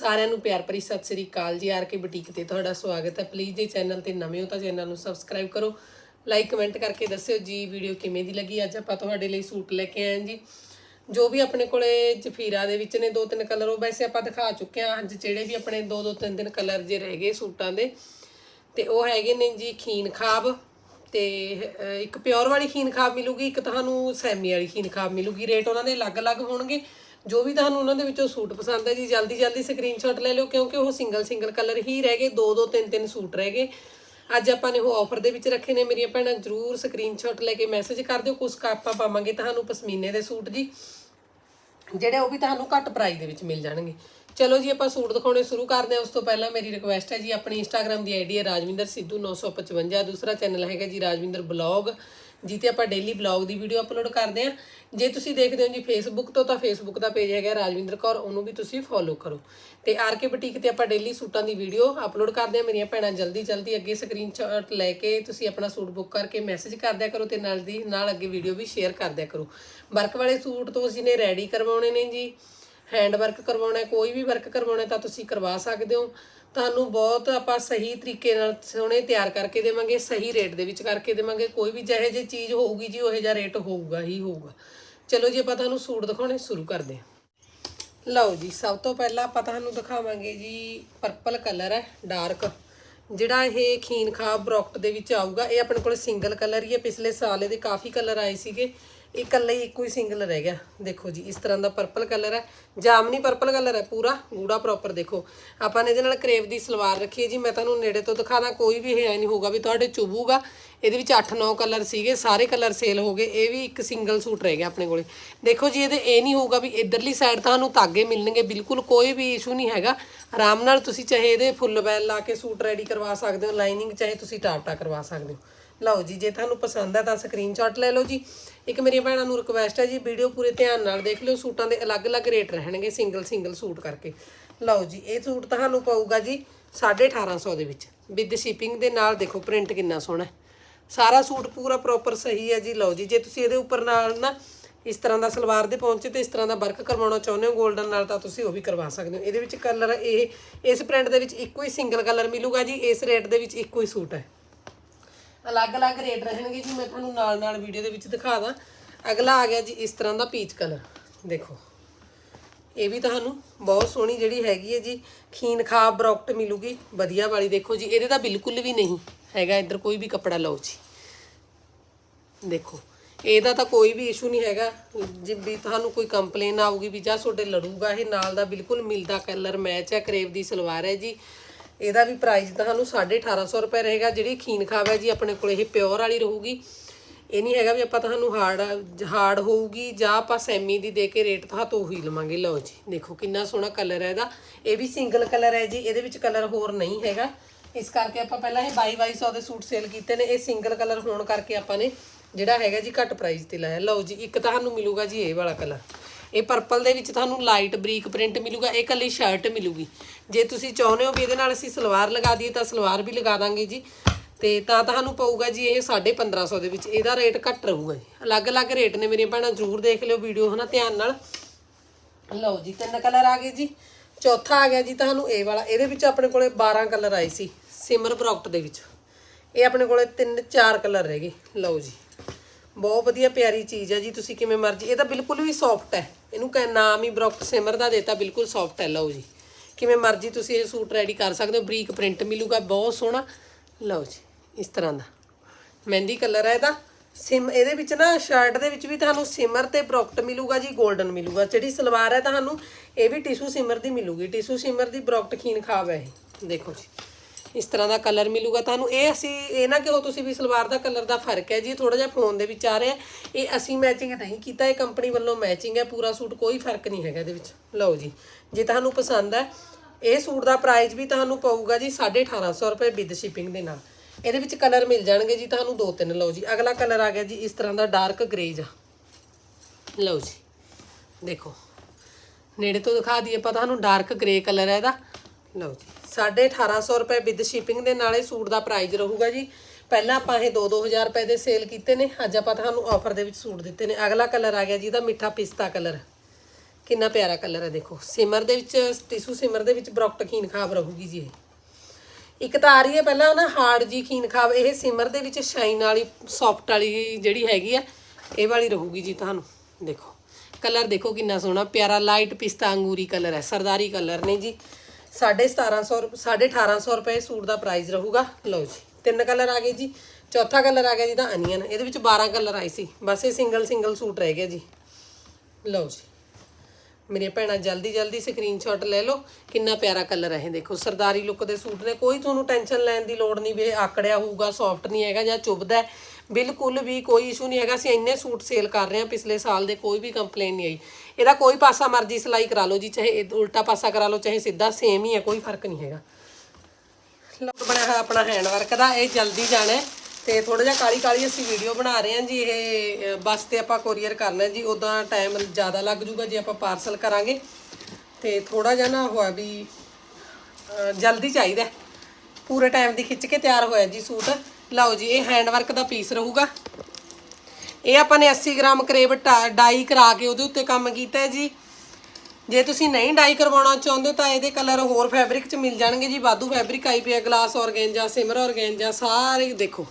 ਸਾਰਿਆਂ ਨੂੰ ਪਿਆਰ ਭਰੀ ਸਤਿ ਸ੍ਰੀ ਅਕਾਲ ਜੀ। ਆਰ ਕੇ ਬੁਟੀਕ ਤੇ ਤੁਹਾਡਾ ਸਵਾਗਤ ਹੈ। ਪਲੀਜ਼ ਜੇ ਚੈਨਲ ਤੇ ਨਵੇਂ ਹੋ ਤਾਂ ਚੈਨਲ ਨੂੰ ਸਬਸਕ੍ਰਾਈਬ ਕਰੋ। ਲਾਈਕ, ਕਮੈਂਟ ਕਰਕੇ ਦੱਸਿਓ ਜੀ ਵੀਡੀਓ ਕਿਵੇਂ ਦੀ ਲੱਗੀ। ਅੱਜ ਆਪਾਂ ਤੁਹਾਡੇ ਲਈ ਸੂਟ ਲੈ ਕੇ ਆਏ ਹਾਂ ਜੀ। ਜੋ ਵੀ ਆਪਣੇ ਕੋਲੇ ਜਫੀਰਾ ਦੇ ਵਿੱਚ ਨੇ, ਦੋ ਤਿੰਨ ਕਲਰ, ਉਹ ਵੈਸੇ ਆਪਾਂ ਦਿਖਾ ਚੁੱਕੇ ਹਾਂ। ਅੱਜ ਜਿਹੜੇ ਵੀ ਆਪਣੇ ਦੋ ਦੋ, ਤਿੰਨ ਤਿੰਨ ਕਲਰ ਜੇ ਰਹਿ ਗਏ ਸੂਟਾਂ ਦੇ, ਤੇ ਉਹ ਹੈਗੇ ਨੇ ਜੀ ਖੀਨ ਖਾਬ ਤੇ ਇੱਕ ਪਿਓਰ ਵਾਲੀ ਖੀਨ ਖਾਬ ਮਿਲੂਗੀ, ਇੱਕ ਤੁਹਾਨੂੰ ਸੈਮੀ ਵਾਲੀ ਖੀਨ ਖਾਬ ਮਿਲੂਗੀ। ਰੇਟ ਉਹਨਾਂ ਦੇ ਅਲੱਗ-ਅਲੱਗ ਹੋਣਗੇ। ਜੋ ਵੀ ਤੁਹਾਨੂੰ ਉਹਨਾਂ ਦੇ ਵਿੱਚੋਂ ਸੂਟ ਪਸੰਦ ਹੈ ਜੀ, ਜਲਦੀ ਜਲਦੀ ਸਕਰੀਨਸ਼ਾਟ ਲੈ ਲਿਓ, ਕਿਉਂਕਿ ਉਹ ਸਿੰਗਲ ਸਿੰਗਲ ਕਲਰ ਹੀ ਰਹਿ ਗਏ, ਦੋ ਦੋ, ਤਿੰਨ ਤਿੰਨ ਸੂਟ ਰਹਿ ਗਏ। ਅੱਜ ਆਪਾਂ ਨੇ ਉਹ ਆਫਰ ਦੇ ਵਿੱਚ ਰੱਖੇ ਨੇ, ਮੇਰੀਆਂ ਭੈਣਾਂ, ਜਰੂਰ ਸਕਰੀਨਸ਼ਾਟ ਲੈ ਕੇ ਮੈਸੇਜ ਕਰ ਦਿਓ ਕੁਝ ਆਪਾਂ ਪਾਵਾਂਗੇ ਤੁਹਾਨੂੰ ਪਸ਼ਮੀਨੇ ਦੇ ਸੂਟ ਜੀ, ਜਿਹੜੇ ਉਹ ਵੀ ਤੁਹਾਨੂੰ ਘੱਟ ਪ੍ਰਾਈਸ ਦੇ ਵਿੱਚ ਮਿਲ ਜਾਣਗੇ। ਚਲੋ ਜੀ, ਆਪਾਂ ਸੂਟ ਦਿਖਾਉਣੇ ਸ਼ੁਰੂ ਕਰਦੇ ਹਾਂ। ਉਸ ਤੋਂ ਪਹਿਲਾਂ ਮੇਰੀ ਰਿਕੁਐਸਟ ਹੈ ਜੀ, ਆਪਣੀ ਇੰਸਟਾਗ੍ਰam ਦੀ ਆਈਡੀ ਹੈ ਰਾਜਵਿੰਦਰ ਸਿੱਧੂ 955 ਦੂਸਰਾ ਚੈਨਲ ਹੈਗਾ ਜੀ, ਰਾਜਵਿੰਦਰ ਬਲੌਗ ਜਿੱਤੇ ਆਪਾਂ ਡੇਲੀ ਬਲੌਗ ਦੀ ਵੀਡੀਓ ਅਪਲੋਡ ਕਰਦੇ ਹਾਂ। ਜੇ ਤੁਸੀਂ ਦੇਖਦੇ ਹੋ ਜੀ ਫੇਸਬੁੱਕ ਤੋਂ ਤਾਂ ਫੇਸਬੁੱਕ ਦਾ ਪੇਜ ਹੈਗਾ ਰਾਜਵਿੰਦਰ ਕੌਰ, ਉਹਨੂੰ ਵੀ ਤੁਸੀਂ ਫੋਲੋ ਕਰੋ। ਤੇ ਆਰ ਕੇ ਬੁਟੀਕ ਤੇ ਆਪਾਂ ਡੇਲੀ ਸੂਟਾਂ ਦੀ ਵੀਡੀਓ ਅਪਲੋਡ ਕਰਦੇ ਹਾਂ। ਮੇਰੀਆਂ ਭੈਣਾਂ ਜਲਦੀ ਜਲਦੀ ਅੱਗੇ ਸਕਰੀਨਸ਼ਾਟ ਲੈ ਕੇ ਤੁਸੀਂ ਆਪਣਾ ਸੂਟ ਬੁੱਕ ਕਰਕੇ ਮੈਸੇਜ ਕਰ ਦਿਆ ਕਰੋ ਤੇ ਨਾਲ ਦੀ, ਨਾਲ ਅੱਗੇ ਵੀਡੀਓ ਵੀ ਸ਼ੇਅਰ ਕਰ ਦਿਆ ਕਰੋ। ਵਰਕ ਵਾਲੇ ਸੂਟ ਤੋਂ ਅਸੀਂ ਨੇ ਰੈਡੀ ਕਰਵਾਉਣੇ ਨੇ ਜੀ। ਹੈਂਡ ਵਰਕ ਕਰਵਾਉਣਾ ਕੋਈ ਵੀ ਵਰਕ ਕਰਵਾਉਣਾ ਤਾਂ ਤੁਸੀਂ ਕਰਵਾ ਸਕਦੇ ਹੋ। ਤੁਹਾਨੂੰ ਬਹੁਤ ਆਪਾਂ ਸਹੀ ਤਰੀਕੇ ਨਾਲ ਸੋਹਣੇ ਤਿਆਰ ਕਰਕੇ ਦੇਵਾਂਗੇ, ਸਹੀ ਰੇਟ ਦੇ ਵਿੱਚ ਕਰਕੇ ਦੇਵਾਂਗੇ। ਕੋਈ ਵੀ ਜਿਹੇ ਜੇ ਚੀਜ਼ ਹੋਊਗੀ ਜੀ, ਉਹ ਜਿਹਾ ਰੇਟ ਹੋਊਗਾ ਹੀ ਹੋਊਗਾ। ਚਲੋ ਜੀ, ਆਪਾਂ ਤੁਹਾਨੂੰ ਸੂਟ ਦਿਖਾਉਣੇ, ਸ਼ੁਰੂ ਕਰਦੇ ਹਾਂ। ਲਓ ਜੀ, ਸਭ ਤੋਂ ਪਹਿਲਾਂ ਆਪਾਂ ਤੁਹਾਨੂੰ ਦਿਖਾਵਾਂਗੇ ਜੀ ਪਰਪਲ ਕਲਰ ਹੈ ਡਾਰਕ ਜਿਹੜਾ ਇਹ ਖੀਨ ਖਾਬ ਬਰੋਕਟ ਦੇ ਵਿੱਚ ਆਊਗਾ, ਇਹ ਆਪਣੇ ਕੋਲ ਸਿੰਗਲ ਕਲਰ ਹੀ ਹੈ। ਪਿਛਲੇ ਸਾਲ ਇਹਦੇ ਕਾਫੀ ਕਲਰ ਆਏ ਸੀਗੇ। ਇਕੱਲਾ ਹੀ ਇੱਕੋ ਹੀ ਸਿੰਗਲ ਰਹਿ ਗਿਆ। ਦੇਖੋ ਜੀ, ਇਸ ਤਰ੍ਹਾਂ ਦਾ ਪਰਪਲ ਕਲਰ ਹੈ। ਜਾਮਨੀ ਪਰਪਲ ਕਲਰ ਹੈ ਪੂਰਾ, ਗੂੜਾ ਪ੍ਰੋਪਰ ਦੇਖੋ। ਆਪਾਂ ਨੇ ਇਹਦੇ ਨਾਲ ਕਰੇਵ ਦੀ ਸਲਵਾਰ ਰੱਖੀ ਹੈ ਜੀ। ਮੈਂ ਤੁਹਾਨੂੰ ਨੇੜੇ ਤੋਂ ਦਿਖਾਣਾ, ਕੋਈ ਵੀ ਹੈ ਨਹੀਂ ਹੋਊਗਾ ਵੀ ਤੁਹਾਡੇ ਚੁਭੂਗਾ ਇਹਦੇ ਵਿੱਚ 8-9 ਕਲਰ ਸੀਗੇ, ਸਾਰੇ ਕਲਰ ਸੇਲ ਹੋ ਗਏ। ਇਹ ਵੀ ਇੱਕ ਸਿੰਗਲ ਸੂਟ ਰਹਿ ਗਿਆ ਆਪਣੇ ਕੋਲੇ। ਦੇਖੋ ਜੀ, ਇਹਦੇ ਇਹ ਨਹੀਂ ਹੋਊਗਾ ਵੀ ਇਧਰਲੀ ਸਾਈਡ ਤੁਹਾਨੂੰ ਤਾਗੇ ਮਿਲਣਗੇ। ਬਿਲਕੁਲ ਕੋਈ ਵੀ ਇਸ਼ੂ ਨਹੀਂ ਹੈਗਾ। ਆਰਾਮ ਨਾਲ ਤੁਸੀਂ ਚਾਹੇ ਇਹਦੇ ਫੁੱਲ ਬੈਲ ਲਾ ਕੇ ਸੂਟ ਰੈਡੀ ਕਰਵਾ ਸਕਦੇ ਹੋ ਲਾਈਨਿੰਗ ਚਾਹੇ ਤੁਸੀਂ ਟਾਪਟਾ ਕਰਵਾ ਸਕਦੇ ਹੋ। ਲਓ ਜੀ, ਜੇ ਤੁਹਾਨੂੰ ਪਸੰਦ ਹੈ ਤਾਂ ਸਕਰੀਨਸ਼ਾਟ ਲੈ ਲਓ ਜੀ। ਇੱਕ ਮੇਰੀਆਂ ਭੈਣਾਂ ਨੂੰ ਰਿਕੁਐਸਟ ਹੈ ਜੀ ਵੀਡੀਓ ਪੂਰੇ ਧਿਆਨ ਨਾਲ ਦੇਖ ਲਿਓ, ਸੂਟਾਂ ਦੇ ਅਲੱਗ-ਅਲੱਗ ਰੇਟ ਰਹਿਣਗੇ ਸਿੰਗਲ ਸਿੰਗਲ ਸੂਟ ਕਰਕੇ। ਲਓ ਜੀ, ਇਹ ਸੂਟ ਤੁਹਾਨੂੰ ਪਊਗਾ ਜੀ 1850 ਦੇ ਵਿੱਚ। ਵਿਦ ਸ਼ਿਪਿੰਗ ਦੇ ਨਾਲ ਦੇਖੋ ਪ੍ਰਿੰਟ ਕਿੰਨਾ ਸੋਹਣਾ ਸਾਰਾ ਸੂਟ ਪੂਰਾ ਪ੍ਰੋਪਰ ਸਹੀ ਹੈ ਜੀ। ਲਓ ਜੀ, ਜੇ ਤੁਸੀਂ ਇਹਦੇ ਉੱਪਰ ਨਾਲ ਨਾ ਇਸ ਤਰ੍ਹਾਂ ਦਾ ਸਲਵਾਰ ਦੇ ਪਹੁੰਚੇ ਤੇ ਇਸ ਤਰ੍ਹਾਂ ਦਾ ਵਰਕ ਕਰਵਾਉਣਾ ਚਾਹੁੰਦੇ ਹੋ 골ਡਨ ਨਾਲ, ਤਾਂ ਤੁਸੀਂ ਉਹ ਵੀ ਕਰਵਾ ਸਕਦੇ ਹੋ। ਇਹਦੇ ਵਿੱਚ ਕਲਰ ਇਹ, ਇਸ ਪ੍ਰਿੰਟ ਦੇ ਵਿੱਚ ਇੱਕੋ ਹੀ ਸਿੰਗਲ ਕਲਰ ਮਿਲੂਗਾ ਜੀ, ਇਸ ਰੇਟ ਦੇ ਵਿੱਚ ਇੱਕੋ ਹੀ ਸੂਟ ਹੈ। ਅਲੱਗ-ਅਲੱਗ ਰੇਟ ਰਹਿਣਗੇ ਜੀ, ਮੈਂ ਤੁਹਾਨੂੰ ਨਾਲ-ਨਾਲ ਵੀਡੀਓ ਦੇ ਵਿੱਚ ਦਿਖਾ ਦਾਂ। ਅਗਲਾ ਆ ਗਿਆ ਜੀ, ਇਸ ਤਰ੍ਹਾਂ ਦਾ ਪੀਚ ਕਲਰ ਦੇਖੋ, ਇਹ ਵੀ ਤੁਹਾਨੂੰ ਬਹੁਤ ਸੋਹਣੀ ਜਿਹੜੀ ਹੈਗੀ ਹੈ ਜੀ, ਖੀਨ ਖਾਬ ਬਰੋਕਟ ਮਿਲੂਗੀ। ਵਧੀਆ ਵਾਲੀ ਦੇਖੋ ਜੀ, ਇਹਦੇ ਤਾਂ ਬਿਲਕੁਲ ਵੀ ਨਹੀਂ ਹੈਗਾ, ਇੱਧਰ ਕੋਈ ਵੀ ਕੱਪੜਾ, ਲਓ ਜੀ। ਦੇਖੋ, ਇਹਦਾ ਤਾਂ ਕੋਈ ਵੀ ਇਸ਼ੂ ਨਹੀਂ ਹੈਗਾ। ਜੇ ਵੀ ਤੁਹਾਨੂੰ ਕੋਈ ਕੰਪਲੇਨ ਆਊਗੀ ਵੀ ਜਾਂ ਤੁਹਾਡੇ ਲੜੂਗਾ, ਇਹ ਨਾਲ ਦਾ ਬਿਲਕੁਲ ਮਿਲਦਾ ਕਲਰ ਮੈਚ ਹੈ ਕਰੇਵ ਦੀ ਸਲਵਾਰ ਹੈ ਜੀ। ਇਹਦਾ ਵੀ ਪ੍ਰਾਈਸ ਤੁਹਾਨੂੰ 1850 ਰੁਪਏ ਰਹੇਗਾ, ਜਿਹੜੀ ਖੀਨ ਖਾਬ ਹੈ ਜੀ ਆਪਣੇ ਕੋਲ, ਇਹ ਪਿਓਰ ਵਾਲੀ ਰਹੂਗੀ। ਇਹ ਨਹੀਂ ਹੈਗਾ ਵੀ ਆਪਾਂ ਤੁਹਾਨੂੰ ਹਾਰਡ ਹਾਰਡ ਹੋਊਗੀ, ਜਾਂ ਆਪਾਂ ਸੈਮੀ ਦੀ ਦੇ ਕੇ ਰੇਟ ਤਾਂ ਤੋਂ ਉਹੀ ਲਵਾਂਗੇ। ਲਓ ਜੀ, ਦੇਖੋ ਕਿੰਨਾ ਸੋਹਣਾ ਕਲਰ ਹੈ ਇਹਦਾ। ਇਹ ਵੀ ਸਿੰਗਲ ਕਲਰ ਹੈ ਜੀ, ਇਹਦੇ ਵਿੱਚ ਕਲਰ ਹੋਰ ਨਹੀਂ ਹੈਗਾ। ਇਸ ਕਰਕੇ ਆਪਾਂ ਪਹਿਲਾਂ ਇਹ 22 2200 ਦੇ ਸੂਟ ਸੇਲ ਕੀਤੇ ਨੇ। ਇਹ ਸਿੰਗਲ ਕਲਰ ਹੋਣ ਕਰਕੇ ਆਪਾਂ ਨੇ ਜਿਹੜਾ ਹੈਗਾ ਜੀ ਘੱਟ ਪ੍ਰਾਈਸ ਤੇ ਲਾਇਆ। ਲਓ ਜੀ, ਇੱਕ ਤੁਹਾਨੂੰ ਮਿਲੂਗਾ ਜੀ ਇਹ ਵਾਲਾ ਕਲਰ ਇਹ ਪਰਪਲ ਦੇ ਵਿੱਚ ਤੁਹਾਨੂੰ ਲਾਈਟ ਬਰੀਕ ਪ੍ਰਿੰਟ ਮਿਲੂਗਾ, ਇਹ ਕੱਲੀ ਸ਼ਰਟ ਮਿਲੂਗੀ। ਜੇ ਤੁਸੀਂ ਚਾਹੁੰਦੇ ਹੋ ਵੀ ਇਹਦੇ ਨਾਲ ਅਸੀਂ ਸਲਵਾਰ ਲਗਾ ਦਈਏ, ਤਾਂ ਸਲਵਾਰ ਵੀ ਲਗਾ ਦਾਂਗੇ ਜੀ। ਤੇ ਤਾਂ ਤੁਹਾਨੂੰ ਪਊਗਾ ਜੀ ਇਹ 1550 ਦੇ ਵਿੱਚ, ਇਹਦਾ ਰੇਟ ਘੱਟ ਰਹੂਗਾ ਜੀ। ਅਲੱਗ-ਅਲੱਗ ਰੇਟ ਨੇ ਮੇਰੀਆਂ ਭੈਣਾਂ, ਜ਼ਰੂਰ ਦੇਖ ਲਿਓ ਵੀਡੀਓ ਹਨਾ ਧਿਆਨ ਨਾਲ। ਲਓ ਜੀ, ਤਿੰਨ ਕਲਰ ਆ ਗਏ ਜੀ। ਚੌਥਾ ਆ ਗਿਆ ਜੀ ਤੁਹਾਨੂੰ ਇਹ ਵਾਲਾ, ਇਹਦੇ ਵਿੱਚ ਆਪਣੇ ਕੋਲੇ 12 ਕਲਰ ਆਏ ਸੀ, ਸਿਮਰ ਪ੍ਰੋਡਕਟ ਦੇ ਵਿੱਚ। ਇਹ ਆਪਣੇ ਕੋਲੇ ਤਿੰਨ ਚਾਰ ਕਲਰ ਰਹਿ ਗਏ। ਲਓ ਜੀ। ਬਹੁਤ ਵਧੀਆ ਪਿਆਰੀ ਚੀਜ਼ ਹੈ ਜੀ, ਤੁਸੀਂ ਕਿਵੇਂ ਮਰਜ਼ੀ, ਇਹ ਤਾਂ ਬਿਲਕੁਲ ਵੀ ਸੌਫਟ ਹੈ। ਇਹਨੂੰ ਕਹ ਨਾਮ ਹੀ ਬ੍ਰੌਕਟ ਸਿਮਰ ਦਾ ਦੇਤਾ, ਬਿਲਕੁਲ ਸੌਫਟ ਹੈ, ਲਓ ਜੀ। ਕਿਵੇਂ ਮਰਜ਼ੀ ਤੁਸੀਂ ਇਹ ਸੂਟ ਰੈਡੀ ਕਰ ਸਕਦੇ ਹੋ, ਬਰੀਕ ਪ੍ਰਿੰਟ ਮਿਲੂਗਾ, ਬਹੁਤ ਸੋਹਣਾ। ਲਓ ਜੀ, ਇਸ ਤਰ੍ਹਾਂ ਦਾ। ਮਹਿੰਦੀ ਕਲਰ ਹੈ ਇਹਦਾ। ਸਿਮ, ਇਹਦੇ ਵਿੱਚ ਨਾ ਸ਼ਰਟ ਦੇ ਵਿੱਚ ਵੀ ਤੁਹਾਨੂੰ ਸਿਮਰ ਤੇ ਬ੍ਰੌਕਟ ਮਿਲੂਗਾ ਜੀ 골ਡਨ ਮਿਲੂਗਾ। ਜਿਹੜੀ ਸਲਵਾਰ ਹੈ ਤੁਹਾਨੂੰ, ਇਹ ਵੀ ਟਿਸ਼ੂ ਸਿਮਰ ਦੀ ਮਿਲੂਗੀ। ਟਿਸ਼ੂ ਸਿਮਰ ਦੀ ਬ੍ਰੌਕਟ ਖੀਨ ਖਾਬ ਹੈ ਇਹ। ਦੇਖੋ ਜੀ। ਇਸ ਤਰ੍ਹਾਂ ਦਾ ਕਲਰ ਮਿਲੂਗਾ। ਤੁਹਾਨੂੰ ਇਹ ਅਸੀਂ, ਇਹ ਨਾ ਕਿ ਤੁਸੀਂ ਵੀ ਸਲਵਾਰ ਦਾ ਕਲਰ ਦਾ ਫ਼ਰਕ ਹੈ ਜੀ ਥੋੜਾ ਜਿਹਾ ਫੋਨ ਦੇ ਵਿੱਚ ਆ ਰਿਹਾ ਇਹ ਅਸੀਂ ਮੈਚਿੰਗ ਨਹੀਂ ਕੀਤਾ, ਇਹ ਕੰਪਨੀ ਵੱਲੋਂ ਮੈਚਿੰਗ ਹੈ, ਪੂਰਾ ਸੂਟ ਕੋਈ ਫ਼ਰਕ ਨਹੀਂ ਹੈਗਾ ਇਹਦੇ ਵਿੱਚ। ਲਓ ਜੀ, ਜੇ ਤੁਹਾਨੂੰ ਪਸੰਦ ਹੈ, ਇਹ ਸੂਟ ਦਾ ਪ੍ਰਾਈਸ ਵੀ ਤੁਹਾਨੂੰ ਪਊਗਾ ਜੀ 1850 ਰੁਪਏ ਵਿਦ ਸ਼ਿਪਿੰਗ ਦੇ ਨਾਲ। ਇਹਦੇ ਵਿੱਚ ਕਲਰ ਮਿਲ ਜਾਣਗੇ ਜੀ ਤੁਹਾਨੂੰ ਦੋ ਤਿੰਨ, ਲਓ ਜੀ, ਅਗਲਾ ਕਲਰ ਆ ਗਿਆ ਜੀ ਇਸ ਤਰ੍ਹਾਂ ਦਾ ਡਾਰਕ ਗ੍ਰੇਜ ਲਓ ਜੀ, ਦੇਖੋ, ਨੇੜੇ ਤੋਂ ਦਿਖਾ ਦਈਏ ਆਪਾਂ, ਤੁਹਾਨੂੰ ਡਾਰਕ ਗ੍ਰੇ ਕਲਰ ਹੈ ਇਹਦਾ। ਲਓ ਜੀ 1850 ਰੁਪਏ ਵਿਦ ਸ਼ਿਪਿੰਗ ਦੇ ਨਾਲੇ ਸੂਟ ਦਾ ਪ੍ਰਾਈਸ ਰਹੂਗਾ ਜੀ। ਪਹਿਲਾਂ ਆਪਾਂ ਇਹ 2-2000 ਰੁਪਏ ਦੇ ਸੇਲ ਕੀਤੇ ਨੇ, ਅੱਜ ਆਪਾਂ ਤੁਹਾਨੂੰ ਆਫਰ ਦੇ ਵਿੱਚ ਸੂਟ ਦਿੱਤੇ ਨੇ। ਅਗਲਾ ਕਲਰ ਆ ਗਿਆ ਜੀ, ਇਹਦਾ ਮਿੱਠਾ ਪਿਸਤਾ ਕਲਰ ਕਿੰਨਾ ਪਿਆਰਾ ਕਲਰ ਹੈ ਦੇਖੋ। ਸਿਮਰ ਦੇ ਵਿੱਚ, ਟਿਸ਼ੂ ਸਿਮਰ ਦੇ ਵਿੱਚ ਬਰੋਕਟ ਖੀਨ ਖਾਬ ਰਹੂਗੀ ਜੀ ਇਹ। ਇੱਕ ਤਾਂ ਆ ਰਹੀ ਹੈ ਪਹਿਲਾਂ ਨਾ ਹਾਰਡ ਜੀ ਖੀਨ ਖਾਬ ਇਹ ਸਿਮਰ ਦੇ ਵਿੱਚ ਸ਼ਾਈਨ ਵਾਲੀ ਸੌਫਟ ਵਾਲੀ ਜਿਹੜੀ ਹੈਗੀ ਆ, ਇਹ ਵਾਲੀ ਰਹੂਗੀ ਜੀ ਤੁਹਾਨੂੰ। ਦੇਖੋ ਕਲਰ ਦੇਖੋ ਕਿੰਨਾ ਸੋਹਣਾ, ਪਿਆਰਾ ਲਾਈਟ ਪਿਸਤਾ, ਅੰਗੂਰੀ ਕਲਰ ਹੈ, ਸਰਦਾਰੀ ਕਲਰ ਨੇ ਜੀ। 1750 1850 ਰੁਪਏ ਸੂਟ ਦਾ ਪ੍ਰਾਈਸ ਰਹੂਗਾ। ਲਓ ਜੀ, ਤਿੰਨ ਕਲਰ ਆ ਗਏ ਜੀ। ਚੌਥਾ ਕਲਰ ਆ ਗਿਆ ਜੀ ਤਾਂ ਅਨੀਅਨ ਇਹਦੇ ਵਿੱਚ 12 ਕਲਰ ਆਏ ਸੀ। ਬਸ ਇਹ ਸਿੰਗਲ ਸਿੰਗਲ ਸੂਟ ਰਹਿ ਗਿਆ ਜੀ। ਲਓ ਜੀ। ਮੇਰੀਆਂ ਭੈਣਾਂ ਜਲਦੀ ਜਲਦੀ ਸਕਰੀਨਸ਼ਾਟ ਲੈ ਲਓ, ਕਿੰਨਾ ਪਿਆਰਾ ਕਲਰ ਹੈ ਇਹ। ਦੇਖੋ, ਸਰਦਾਰੀ ਲੁੱਕ ਦੇ ਸੂਟ ਨੇ, ਕੋਈ ਤੁਹਾਨੂੰ ਟੈਨਸ਼ਨ ਲੈਣ ਦੀ ਲੋੜ ਨਹੀਂ ਵੀ ਇਹ ਆਕੜਿਆ ਹੋਊਗਾ ਸੌਫਟ ਨਹੀਂ ਹੈਗਾ ਜਾਂ ਚੁੱਭਦਾ ਬਿਲਕੁਲ ਵੀ ਕੋਈ ਇਸ਼ੂ ਨਹੀਂ ਹੈਗਾ, ਅਸੀਂ ਇੰਨੇ ਸੂਟ ਸੇਲ ਕਰ ਰਹੇ ਹਾਂ, ਪਿਛਲੇ ਸਾਲ ਦੇ ਕੋਈ ਵੀ ਕੰਪਲੇਨ ਨਹੀਂ ਆਈ। ਇਹਦਾ ਕੋਈ ਪਾਸਾ ਮਰਜ਼ੀ ਸਿਲਾਈ ਕਰਾ ਲਓ ਜੀ, ਚਾਹੇ ਇਹ ਉਲਟਾ ਪਾਸਾ ਕਰਾ ਲਓ, ਚਾਹੇ ਸਿੱਧਾ ਸੇਮ ਹੀ ਹੈ, ਕੋਈ ਫ਼ਰਕ ਨਹੀਂ ਹੈਗਾ। ਲਓ, ਬਣਿਆ ਹੋਇਆ ਆਪਣਾ ਹੈਂਡ ਵਰਕ ਦਾ, ਇਹ ਜਲਦੀ ਜਾਣਾ ਤੇ ਥੋੜਾ ਜਿਹਾ ਕਾਲੀ ਕਾਲੀ ਅਸੀਂ ਵੀਡੀਓ ਬਣਾ ਰਹੇ ਹਾਂ ਜੀ, ਇਹ ਬੱਸ ਤੇ ਆਪਾਂ ਕੋਰੀਅਰ ਕਰਨਾ ਜੀ ਉਦਾਂ ਟਾਈਮ ਜ਼ਿਆਦਾ ਲੱਗ ਜੂਗਾ ਜੇ ਆਪਾਂ ਪਾਰਸਲ ਕਰਾਂਗੇ। ਤੇ ਥੋੜਾ ਜਿਹਾ ਨਾ ਹੋਇਆ ਵੀ ਜਲਦੀ ਚਾਹੀਦਾ। ਪੂਰੇ ਟਾਈਮ ਦੀ ਖਿੱਚ ਕੇ ਤਿਆਰ ਹੋਇਆ ਜੀ ਸੂਟ। ਲਓ ਜੀ, ਇਹ ਹੈਂਡ ਵਰਕ ਦਾ ਪੀਸ ਰਹੂਗਾ। ਇਹ ਆਪਾਂ ਨੇ 80 ਗ੍ਰਾਮ ਕਰੇਬ ਟਾ- ਡਾਈ ਕਰਾ ਕੇ ਉਹਦੇ ਉੱਤੇ ਕੰਮ ਕੀਤਾ ਹੈ ਜੀ। ਜੇ ਤੁਸੀਂ ਨਹੀਂ ਡਾਈ ਕਰਵਾਉਣਾ ਚਾਹੁੰਦੇ ਤਾਂ ਇਹਦੇ ਕਲਰ ਹੋਰ ਫੈਬਰਿਕ 'ਚ ਮਿਲ ਜਾਣਗੇ ਜੀ। ਵਾਧੂ ਫੈਬਰਿਕ ਆਈ ਪਿਆ ਗਲਾਸ ਔਰਗੈਂਜਾ ਸਿਮਰ ਔਰਗੈਂਜਾ ਸਾਰੇ ਦੇਖੋ।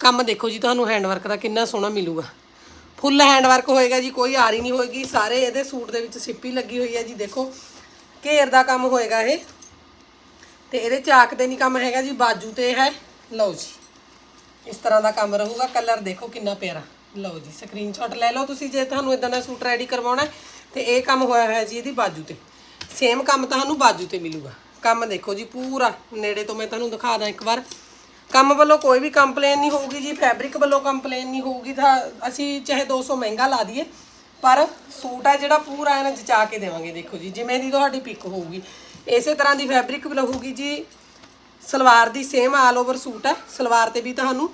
ਕੰਮ ਦੇਖੋ ਜੀ ਤੁਹਾਨੂੰ ਹੈਂਡਵਰਕ ਦਾ ਕਿੰਨਾ ਸੋਹਣਾ ਮਿਲੂਗਾ। ਫੁੱਲ ਹੈਂਡਵਰਕ ਹੋਏਗਾ ਜੀ ਕੋਈ ਆਰੀ ਨਹੀਂ ਹੋਏਗੀ ਸਾਰੇ ਇਹਦੇ ਸੂਟ ਦੇ ਵਿੱਚ ਸਿੱਪੀ ਲੱਗੀ ਹੋਈ ਹੈ ਜੀ ਦੇਖੋ ਘੇਰ ਦਾ ਕੰਮ ਹੋਏਗਾ ਇਹ। ਤੇ ਇਹਦੇ ਚਾਕ ਤੇ ਨਹੀਂ ਕੰਮ ਹੈਗਾ ਜੀ ਬਾਜੂ ਤੇ ਹੈ। ਲਓ ਜੀ ਇਸ ਤਰ੍ਹਾਂ ਦਾ ਕੰਮ ਰਹੂਗਾ ਕਲਰ ਦੇਖੋ ਕਿੰਨਾ ਪਿਆਰਾ। ਲਓ ਜੀ ਸਕਰੀਨਸ਼ਾਟ ਲੈ ਲਓ ਤੁਸੀਂ ਜੇ ਤੁਹਾਨੂੰ ਇਦਾਂ ਦਾ ਸੂਟ ਰੈਡੀ ਕਰਵਾਉਣਾ ਹੈ, ਤੇ ਇਹ ਕੰਮ ਹੋਇਆ ਹੋਇਆ ਜੀ ਇਹਦੀ ਬਾਜੂ ਤੇ। ਸੇਮ ਕੰਮ ਤੁਹਾਨੂੰ ਬਾਜੂ ਤੇ ਮਿਲੂਗਾ। ਕੰਮ ਦੇਖੋ ਜੀ ਪੂਰਾ ਨੇੜੇ ਤੋਂ ਮੈਂ ਤੁਹਾਨੂੰ ਦਿਖਾ ਦਾਂ ਇੱਕ ਵਾਰ। ਕੰਮ ਵੱਲੋਂ ਕੋਈ ਵੀ ਕੰਪਲੇਨ ਨਹੀਂ ਹੋਊਗੀ ਜੀ ਫੈਬਰਿਕ ਵੱਲੋਂ ਕੰਪਲੇਨ ਨਹੀਂ ਹੋਊਗੀ ਤਾਂ ਅਸੀਂ ਚਾਹੇ 200 ਮਹਿੰਗਾ ਲਾ ਦਈਏ, ਪਰ ਸੂਟ ਹੈ ਜਿਹੜਾ ਪੂਰਾ ਇਹਨਾਂ ਜਚਾ ਕੇ ਦੇਵਾਂਗੇ, ਦੇਖੋ ਜੀ, ਜਿਵੇਂ ਦੀ ਤੁਹਾਡੀ ਪਿਕ ਹੋਊਗੀ। ਇਸੇ ਤਰ੍ਹਾਂ ਦੀ ਫੈਬਰਿਕ ਵੀ ਜੀ, ਸਲਵਾਰ ਦੀ ਸੇਮ ਆਲ ਓਵਰ ਸੂਟ ਹੈ ਸਲਵਾਰ ਤੇ ਵੀ ਤੁਹਾਨੂੰ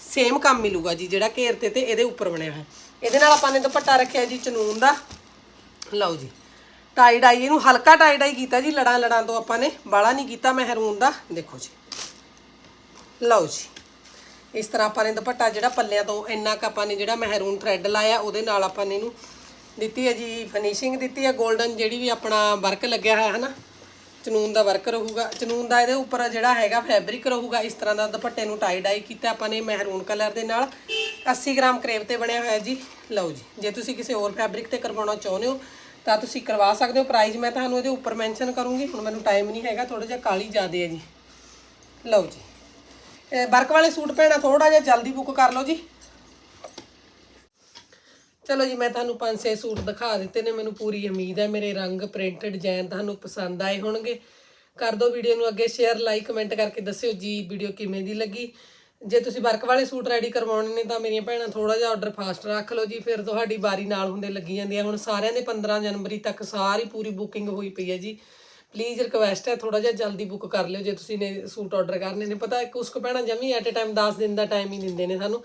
ਸੇਮ ਕੰਮ ਮਿਲੂਗਾ ਜੀ, ਜਿਹੜਾ ਘੇਰ ਤੇ ਤੇ ਇਹਦੇ ਉੱਪਰ ਬਣਿਆ ਹੋਇਆ। ਇਹਦੇ ਨਾਲ ਆਪਾਂ ਨੇ ਦੁਪੱਟਾ ਰੱਖਿਆ ਜੀ ਚਨੂਨ ਦਾ। ਲਓ ਜੀ ਟਾਈ ਡਾਈ ਇਹਨੂੰ ਹਲਕਾ ਟਾਈ ਡਾਈ ਕੀਤਾ ਜੀ ਲੜਾਂ ਲੜਾਂ ਤੋਂ ਆਪਾਂ ਨੇ ਬਾਲਾ ਨਹੀਂ ਕੀਤਾ ਮਹਿਰੂਨ ਦਾ, ਦੇਖੋ ਜੀ। ਲਓ ਜੀ। ਇਸ ਤਰ੍ਹਾਂ ਆਪਾਂ ਨੇ ਦੁਪੱਟਾ ਜਿਹੜਾ ਪੱਲਿਆਂ ਤੋਂ ਇੰਨਾ ਕੁ ਆਪਾਂ ਨੇ ਜਿਹੜਾ ਮਹਿਰੂਨ ਥ੍ਰੈਡ ਲਾਇਆ, ਉਹਦੇ ਨਾਲ ਆਪਾਂ ਨੇ ਇਹਨੂੰ ਦਿੱਤੀ ਹੈ ਜੀ ਫਿਨਿਸ਼ਿੰਗ ਦਿੱਤੀ ਹੈ। 골ਡਨ ਜਿਹੜੀ ਵੀ ਆਪਣਾ ਵਰਕ ਲੱਗਿਆ ਹੋਇਆ ਹੈ ਨਾ ਚਨੂਨ ਦਾ ਵਰਕ ਰਹੂਗਾ। ਚਨੂਨ ਦਾ ਇਹਦੇ ਉੱਪਰ ਜਿਹੜਾ ਹੈਗਾ ਫੈਬਰਿਕ ਰਹੂਗਾ। ਇਸ ਤਰ੍ਹਾਂ ਦਾ ਦੁਪੱਟੇ ਨੂੰ ਟਾਈ ਡਾਈ ਕੀਤਾ ਆਪਾਂ ਨੇ ਮਹਿਰੂਨ ਕਲਰ ਦੇ ਨਾਲ। 80 ਗ੍ਰਾਮ ਕਰੇਵ ਤੇ ਬਣਿਆ ਹੋਇਆ ਜੀ। ਲਓ ਜੀ, ਜੇ ਤੁਸੀਂ ਕਿਸੇ ਹੋਰ ਫੈਬਰਿਕ ਤੇ ਕਰਵਾਉਣਾ ਚਾਹੁੰਦੇ ਹੋ, ਤਾਂ ਤੁਸੀਂ ਕਰਵਾ ਸਕਦੇ ਹੋ। ਪ੍ਰਾਈਸ ਮੈਂ ਤੁਹਾਨੂੰ ਇਹਦੇ ਉੱਪਰ ਮੈਂਸ਼ਨ ਕਰੂੰਗੀ। ਹੁਣ ਮੈਨੂੰ ਟਾਈਮ ਨਹੀਂ ਹੈਗਾ ਥੋੜਾ ਜਿਹਾ ਕਾਲੀ ਜ਼ਿਆਦੇ ਹੈ ਜੀ। ਲਓ ਜੀ। ਵਰਕ ਵਾਲੇ ਸੂਟ ਭੈਣਾ ਥੋੜਾ ਜਿਹਾ ਜਲਦੀ ਬੁੱਕ ਕਰ ਲਓ ਜੀ। ਚਲੋ ਜੀ, ਮੈਂ ਤੁਹਾਨੂੰ ਪੰਜ ਛੇ ਸੂਟ ਦਿਖਾ ਦਿੱਤੇ ਨੇ, ਮੈਨੂੰ ਪੂਰੀ ਉਮੀਦ ਹੈ, ਮੇਰੇ ਰੰਗ ਪ੍ਰਿੰਟ ਡਿਜ਼ਾਈਨ ਤੁਹਾਨੂੰ ਪਸੰਦ ਆਏ ਹੋਣਗੇ। ਕਰ ਦਿਓ ਵੀਡੀਓ ਨੂੰ ਅੱਗੇ ਸ਼ੇਅਰ ਲਾਈਕ ਕਮੈਂਟ ਕਰਕੇ ਦੱਸਿਓ ਜੀ ਵੀਡੀਓ ਕਿਵੇਂ ਦੀ ਲੱਗੀ। ਜੇ ਤੁਸੀਂ ਵਰਕ ਵਾਲੇ ਸੂਟ ਰੈਡੀ ਕਰਵਾਉਣੇ ਨੇ, ਤਾਂ ਮੇਰੀਆਂ ਭੈਣਾਂ ਥੋੜਾ ਜਿਹਾ ਆਰਡਰ ਫਾਸਟ ਰੱਖ ਲਓ ਜੀ, ਫਿਰ ਤੁਹਾਡੀ ਵਾਰੀ ਨਾਲ ਹੁੰਦੇ ਲੱਗੀ ਜਾਂਦੀ ਹੈ। ਹੁਣ ਸਾਰਿਆਂ ਦੇ 15 ਜਨਵਰੀ ਤੱਕ ਸਾਰੀ ਪੂਰੀ ਬੁਕਿੰਗ ਹੋਈ ਪਈ ਹੈ ਜੀ। ਪਲੀਜ਼ ਰਿਕਵੈਸਟ ਹੈ ਥੋੜਾ ਜਿਹਾ ਜਲਦੀ ਬੁੱਕ ਕਰ ਲਿਓ ਜੇ ਤੁਸੀਂ ਨੇ ਸੂਟ ਆਰਡਰ ਕਰਨੇ ਨੇ। ਪਤਾ ਕੁਛ ਕੁ ਭੈਣਾਂ ਜਮੀ ਐਟ ਅ ਟਾਈਮ 10 ਦਿਨ ਦਾ ਟਾਈਮ ਹੀ ਦਿੰਦੇ ਨੇ ਸਾਨੂੰ।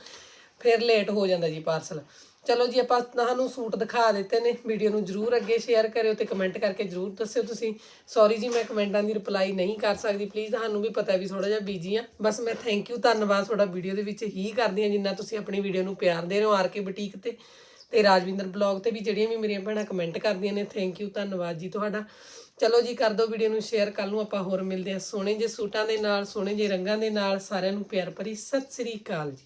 ਫਿਰ ਲੇਟ ਹੋ ਜਾਂਦਾ ਜੀ ਪਾਰਸਲ ਚਲੋ ਜੀ, ਆਪਾਂ ਤੁਹਾਨੂੰ ਸੂਟ ਦਿਖਾ ਦਿੱਤੇ ਨੇ। ਵੀਡੀਓ ਨੂੰ ਜਰੂਰ ਅੱਗੇ ਸ਼ੇਅਰ ਕਰਿਓ ਤੇ ਕਮੈਂਟ ਕਰਕੇ ਜਰੂਰ ਦੱਸਿਓ ਤੁਸੀਂ। ਸੌਰੀ ਜੀ, ਮੈਂ ਕਮੈਂਟਾਂ ਦੀ ਰਿਪਲਾਈ ਨਹੀਂ ਕਰ ਸਕਦੀ। ਪਲੀਜ਼ ਤੁਹਾਨੂੰ ਵੀ ਪਤਾ ਵੀ ਥੋੜਾ ਜਿਹਾ ਬੀਜੀ ਆ। ਬਸ ਮੈਂ ਥੈਂਕ ਯੂ ਧੰਨਵਾਦ ਤੁਹਾਡਾ ਵੀਡੀਓ ਦੇ ਵਿੱਚ ਹੀ ਕਰਦੀ ਆ ਜਿੰਨਾ ਤੁਸੀਂ ਆਪਣੀ ਵੀਡੀਓ ਨੂੰ ਪਿਆਰ ਦੇ ਰਹੇ ਹੋ ਆਰ ਕੇ ਬੁਟੀਕ ਤੇ। ਤੇ ਰਾਜਵਿੰਦਰ ਬਲੌਗ ਤੇ ਵੀ ਜਿਹੜੀਆਂ ਵੀ ਮੇਰੀਆਂ ਭੈਣਾਂ ਕਮੈਂਟ ਕਰਦੀਆਂ ਨੇ ਥੈਂਕ ਯੂ ਧੰਨਵਾਦ ਜੀ ਤੁਹਾਡਾ। ਚਲੋ ਜੀ, ਕਰ ਦਿਓ ਵੀਡੀਓ ਨੂੰ ਸ਼ੇਅਰ ਕੱਲ ਨੂੰ ਆਪਾਂ ਹੋਰ ਮਿਲਦੇ ਹਾਂ। ਸੋਹਣੇ ਜਿਹੇ ਸੂਟਾਂ ਦੇ ਨਾਲ, ਸੋਹਣੇ ਜਿਹੇ ਰੰਗਾਂ ਦੇ ਨਾਲ ਸਾਰਿਆਂ ਨੂੰ ਪਿਆਰ ਭਰੀ ਸਤਿ ਸ੍ਰੀ ਅਕਾਲ ਜੀ।